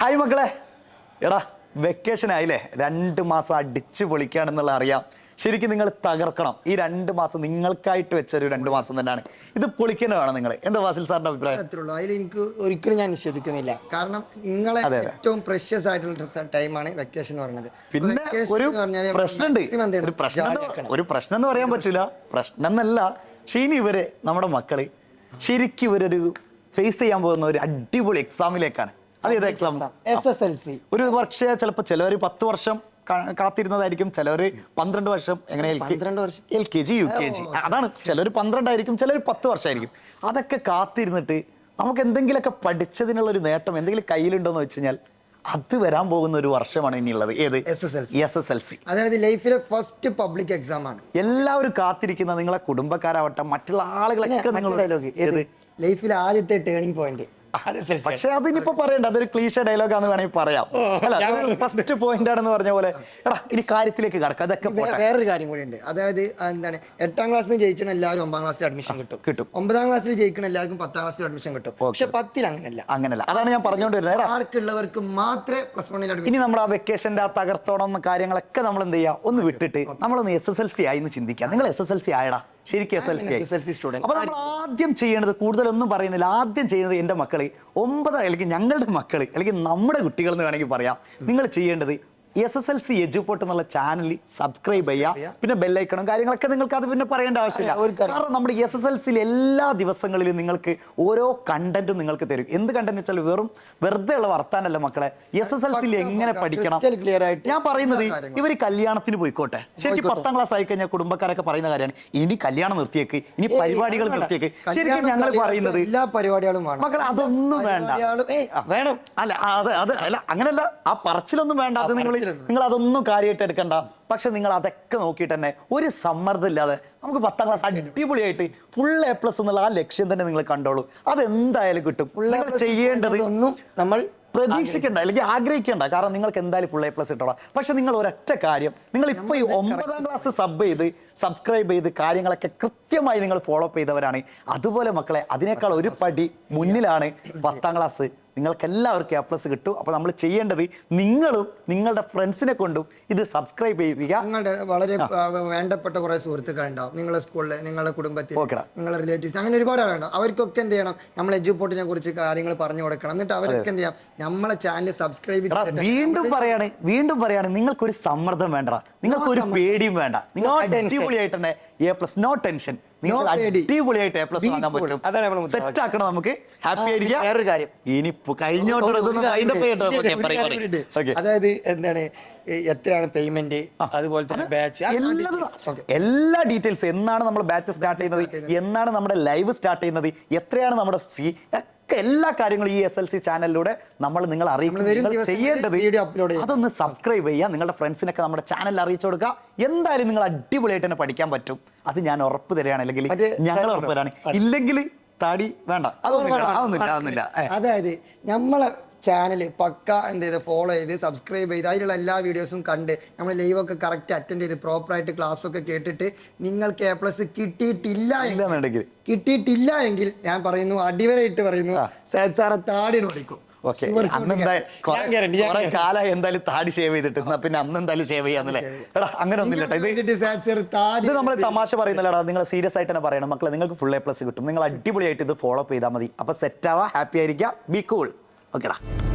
Hi മക്കളെ. എടാ vacation ആയില്ലേ? രണ്ട് മാസം അടിച്ചു പൊളിക്കുകയാണെന്നുള്ള അറിയാം. ശരിക്കും നിങ്ങൾ തകർക്കണം. ഈ രണ്ട് മാസം നിങ്ങൾക്കായിട്ട് വെച്ചൊരു രണ്ട് മാസം തന്നെയാണ്. ഇത് പൊളിക്കേണ്ടതാണ് നിങ്ങൾ എന്താ വാസിൽ സാറിന്റെ അഭിപ്രായം? അത്രയുള്ളൂ. അതിൽ എനിക്ക് ഒരിക്കലും ഞാൻ നിഷേധിക്കുന്നില്ല. കാരണം നിങ്ങളെ. ഏറ്റവും പ്രഷ്യസ് ആയിട്ടുള്ള ടൈമാണ് വെക്കേഷൻ എന്ന് പറയുന്നത്. പിന്നെ ഒരു പ്രശ്നമുണ്ട്? ഒരു പ്രശ്നം എന്ന് ഒരു പ്രശ്നം എന്ന് പറയാൻ പറ്റില്ല പ്രശ്നം. എന്നല്ല പക്ഷേ ഇനി ഇവർ നമ്മുടെ മക്കൾ ശരിക്കും ഇവരൊരു ഫേസ് ചെയ്യാൻ പോകുന്ന ഒരു അടിപൊളി എക്സാമിലേക്കാണ് അത് ഏത് എക്സാം സി ഒരു വർഷ ചിലപ്പോൾ ചിലവർ പത്ത് വർഷം കാത്തിരുന്നതായിരിക്കും ചിലവർ പന്ത്രണ്ട് വർഷം എങ്ങനെ. L K G U K G. അതാണ് ചിലർ പന്ത്രണ്ടായിരിക്കും ചിലർ പത്ത് വർഷമായിരിക്കും അതൊക്കെ കാത്തിരുന്നിട്ട് നമുക്ക് എന്തെങ്കിലുമൊക്കെ പഠിച്ചതിനുള്ള ഒരു നേട്ടം എന്തെങ്കിലും കയ്യിലുണ്ടോ എന്ന് വെച്ച് കഴിഞ്ഞാൽ അത് വരാൻ പോകുന്ന ഒരു വർഷമാണ് ഇനിയുള്ളത്. ഏത്? S S S L C അതായത് ലൈഫിലെ ഫസ്റ്റ് പബ്ലിക് എക്സാം ആണ്. എല്ലാവരും കാത്തിരിക്കുന്ന നിങ്ങളെ കുടുംബക്കാരാവട്ടെ മറ്റുള്ള ആളുകളൊക്കെ നിങ്ങളുടെ ലൈഫിലെ ആദ്യത്തെ ടേണിംഗ് പോയിന്റ് പക്ഷെ അതിനിപ്പോ പറയണ്ട അതൊരു ക്ലീഷ ഡയലോഗ് ആണെന്ന് വേണമെങ്കിൽ പറയാം. അല്ല ഫസ്റ്റ് പോയിന്റ് ആണെന്ന് പറഞ്ഞ പോലെ. എടാ ഇനി കാര്യത്തിലേക്ക് കടക്കാം അതൊക്കെ വേറൊരു കാര്യം കൂടി ഉണ്ട് അതായത് എന്താണ് എട്ടാം ക്ലാസ്സിൽ ജയിച്ചാൽ എല്ലാവരും ഒമ്പതാം ക്ലാസ്സിൽ അഡ്മിഷൻ കിട്ടും. കിട്ടും. ഒമ്പതാം ക്ലാസ്സിൽ ജയിക്കണ എല്ലാവർക്കും പത്താം ക്ലാസ്സിൽ അഡ്മിഷൻ കിട്ടും. പക്ഷെ പത്തിൽ അങ്ങനെയല്ല. അങ്ങനല്ല അതാണ് ഞാൻ പറഞ്ഞുകൊണ്ടിരുന്നത്. ആർക്കുള്ളവർക്ക് മാത്രമേ പ്ലസ് വണ്ണിൽ അഡ്മിഷൻ ഇനി നമ്മൾ ആ വെക്കേഷന്റെ ആ തകർത്തോണം കാര്യങ്ങളൊക്കെ നമ്മൾ എന്ത് ചെയ്യുക ഒന്ന് വിട്ടിട്ട് നമ്മളൊന്ന് എസ് എസ് എൽ സി ആയി എന്ന് ചിന്തിക്കുക നിങ്ങൾ എസ് എസ് എൽ സി ആയടാ. ശരിക്കും S L C S L C student അപ്പോൾ നമ്മൾ ആദ്യം ചെയ്യേണ്ടത് കൂടുതലൊന്നും പറയുന്നില്ല. ആദ്യം ചെയ്യുന്നത് എന്റെ മക്കൾ ഒമ്പത് അല്ലെങ്കിൽ ഞങ്ങളുടെ മക്കൾ അല്ലെങ്കിൽ നമ്മുടെ കുട്ടികൾ എന്ന് വേണമെങ്കിൽ പറയാം. നിങ്ങൾ ചെയ്യേണ്ടത് S S L C Edupot എന്നുള്ള ചാനൽ സബ്സ്ക്രൈബ് ചെയ്യുക. പിന്നെ ബെല്ലൈക്കണം കാര്യങ്ങളൊക്കെ നിങ്ങൾക്ക് അത് പിന്നെ പറയേണ്ട ആവശ്യമില്ല. കാരണം നമ്മുടെ എസ് എസ് എൽ സിയിൽ എല്ലാ ദിവസങ്ങളിലും നിങ്ങൾക്ക് ഓരോ കണ്ടന്റും നിങ്ങൾക്ക് തരും. എന്ത് കണ്ടന്റ് വെച്ചാൽ വെറും വെറുതെ ഉള്ള വർത്താനല്ല മക്കളെ. എസ് എസ് എൽ സിയിൽ എങ്ങനെ പഠിക്കണം? ക്ലിയർ ആയിട്ട് ഞാൻ പറയുന്നത് ഇവർ കല്യാണത്തിന് പോയിക്കോട്ടെ. ശരിക്കും പത്താം ക്ലാസ് ആയി കഴിഞ്ഞാൽ കുടുംബക്കാരൊക്കെ പറയുന്ന കാര്യമാണ്. ഇനി കല്യാണം നിർത്തിയേക്ക്. ഇനി പരിപാടികൾ. നിർത്തിയേക്ക്. ശരിക്കും ഞങ്ങൾ പറയുന്നത് എല്ലാ പരിപാടികളും വേണം. മക്കളെ അതൊന്നും വേണ്ട. വേണം. അല്ല അത് അത് അല്ല അങ്ങനല്ല. ആ പറച്ചിലൊന്നും വേണ്ട. അത് നിങ്ങൾ. നിങ്ങൾ അതൊന്നും കാര്യമായിട്ട് എടുക്കണ്ട. പക്ഷെ നിങ്ങൾ അതൊക്കെ നോക്കിയിട്ട് തന്നെ ഒരു സമ്മർദ്ദം ഇല്ലാതെ നമുക്ക് പത്താം ക്ലാസ് അടിപൊളിയായിട്ട് ഫുൾ എ പ്ലസ് എന്നുള്ള ആ ലക്ഷ്യം തന്നെ നിങ്ങൾ കണ്ടോളൂ. അതെന്തായാലും കിട്ടും. നിങ്ങൾ ചെയ്യേണ്ടത് ഒന്നും നമ്മൾ പ്രതീക്ഷിക്കേണ്ട അല്ലെങ്കിൽ ആഗ്രഹിക്കേണ്ട. കാരണം നിങ്ങൾക്ക് എന്തായാലും ഫുൾ എ പ്ലസ് ഇട്ടോളാം പക്ഷെ നിങ്ങൾ ഒരൊറ്റ കാര്യം നിങ്ങൾ ഇപ്പോൾ ഈ ഒമ്പതാം ക്ലാസ് സബ് ചെയ്ത് സബ്സ്ക്രൈബ് ചെയ്ത് കാര്യങ്ങളൊക്കെ കൃത്യമായി നിങ്ങൾ ഫോളോ അപ്പ് ചെയ്തവരാണ്. അതുപോലെ മക്കളെ അതിനേക്കാൾ ഒരു പടി മുന്നിലാണ് പത്താം ക്ലാസ് നിങ്ങൾക്ക് എല്ലാവർക്കും എ പ്ലസ് കിട്ടും. അപ്പോൾ നമ്മൾ ചെയ്യേണ്ടത് നിങ്ങളും നിങ്ങളുടെ ഫ്രണ്ട്സിനെ കൊണ്ടും ഇത് സബ്സ്ക്രൈബ് ചെയ്യിപ്പിക്കുക നിങ്ങളുടെ വളരെ വേണ്ടപ്പെട്ട കുറേ സുഹൃത്തുക്കൾ ഉണ്ടാവും. നിങ്ങളുടെ സ്കൂളിൽ നിങ്ങളുടെ കുടുംബത്തിൽ നിങ്ങളുടെ റിലേറ്റീവ്സ് അങ്ങനെ ഒരുപാട് ആളുണ്ടാവും അവർക്കൊക്കെ എന്ത് ചെയ്യണം? നമ്മൾ എജുപോട്ടിനെ കുറിച്ച് കാര്യങ്ങൾ പറഞ്ഞു കൊടുക്കണം. എന്നിട്ട് അവരൊക്കെ എന്ത് ചെയ്യാം നമ്മളെ ചാനൽ സബ്സ്ക്രൈബ് വീണ്ടും പറയാണ് വീണ്ടും പറയാണ് നിങ്ങൾക്കൊരു സമ്മർദ്ദം വേണ്ട നിങ്ങൾക്കൊരു പേടിയും വേണ്ട. നിങ്ങൾ ടെൻഷൻ. അടിപൊളിയായിട്ട് തന്നെ എ പ്ലസ് നോ ടെൻഷൻ നിങ്ങൾ പേടി. അടിപൊളിയായിട്ട് എ പ്ലസ് വാങ്ങാൻ. പറ്റും. സെറ്റ് ആക്കണം നമുക്ക്. ഹാപ്പി ആയിരിക്കാം. വേറൊരു കാര്യം. ഇനി. ഓക്കെ അതായത് എന്താണ് എത്രയാണ് പേയ്മെന്റ് അതുപോലെ തന്നെ ബാച്ച് എല്ലാ ഡീറ്റെയിൽസ് എന്നാണ് നമ്മൾ ബാച്ച് സ്റ്റാർട്ട് ചെയ്യുന്നത്? എന്നാണ് നമ്മുടെ ലൈവ് സ്റ്റാർട്ട് ചെയ്യുന്നത്? എത്രയാണ് നമ്മുടെ ഫീ ഒക്കെ എല്ലാ കാര്യങ്ങളും ഈ എസ് എൽ സി ചാനലിലൂടെ നമ്മൾ നിങ്ങൾ അറിയിക്കും. വരും നിങ്ങൾ ദിവസങ്ങളിൽ ചെയ്യേണ്ടത്. അതൊന്ന് സബ്സ്ക്രൈബ് ചെയ്യുക. നിങ്ങളുടെ ഫ്രണ്ട്സിനൊക്കെ നമ്മുടെ ചാനൽ അറിയിച്ചു കൊടുക്കുക. എന്തായാലും നിങ്ങൾ അടിപൊളിയായിട്ട് തന്നെ പഠിക്കാൻ പറ്റും. അത് ഞാൻ ഉറപ്പ് തരികയാണ്. അല്ലെങ്കിൽ ഞങ്ങൾ ഉറപ്പ് തരാണ്. ഇല്ലെങ്കിൽ താടി വേണ്ട. അതൊന്നും അതൊന്നുമില്ല. അതായത് നമ്മളെ ചാനൽ പക്ക എന്ത് ചെയ്ത് ഫോളോ ചെയ്ത് സബ്സ്ക്രൈബ് ചെയ്ത് അതിലുള്ള എല്ലാ വീഡിയോസും കണ്ട് നമ്മൾ ലൈവ് ഒക്കെ കറക്റ്റ് അറ്റൻഡ് ചെയ്ത് പ്രോപ്പറായിട്ട് ക്ലാസ് ഒക്കെ കേട്ടിട്ട് നിങ്ങൾക്ക് എ പ്ലസ് കിട്ടിയിട്ടില്ല ഇല്ലെന്നുണ്ടെങ്കിൽ കിട്ടിയിട്ടില്ല എങ്കിൽ ഞാൻ പറയുന്നു അടിവരയിട്ട് പറയുന്നു സാറെ താടി പഠിക്കും ഓക്കെ അന്ന് കാലം എന്തായാലും താടി ഷേവ് ചെയ്തിട്ട് പിന്നെ അന്ന് എന്തായാലും ഷേവ് ചെയ്യാന്നല്ലേ എടാ അങ്ങനെ ഒന്നുമില്ല ഇത് നമ്മൾ തമാശ പറയുന്നില്ലടാ. നിങ്ങൾ സീരിയസ് ആയിട്ട് തന്നെ പറയണം. മക്കളെ നിങ്ങൾക്ക് ഫുൾ എ പ്ലസ് കിട്ടും. നിങ്ങൾ അടിപൊളിയായിട്ട് ഇത് ഫോളോ അപ്പ് ചെയ്താൽ മതി. അപ്പൊ സെറ്റ് ആവാ ഹാപ്പി ആയിരിക്കാം. Be cool Okay.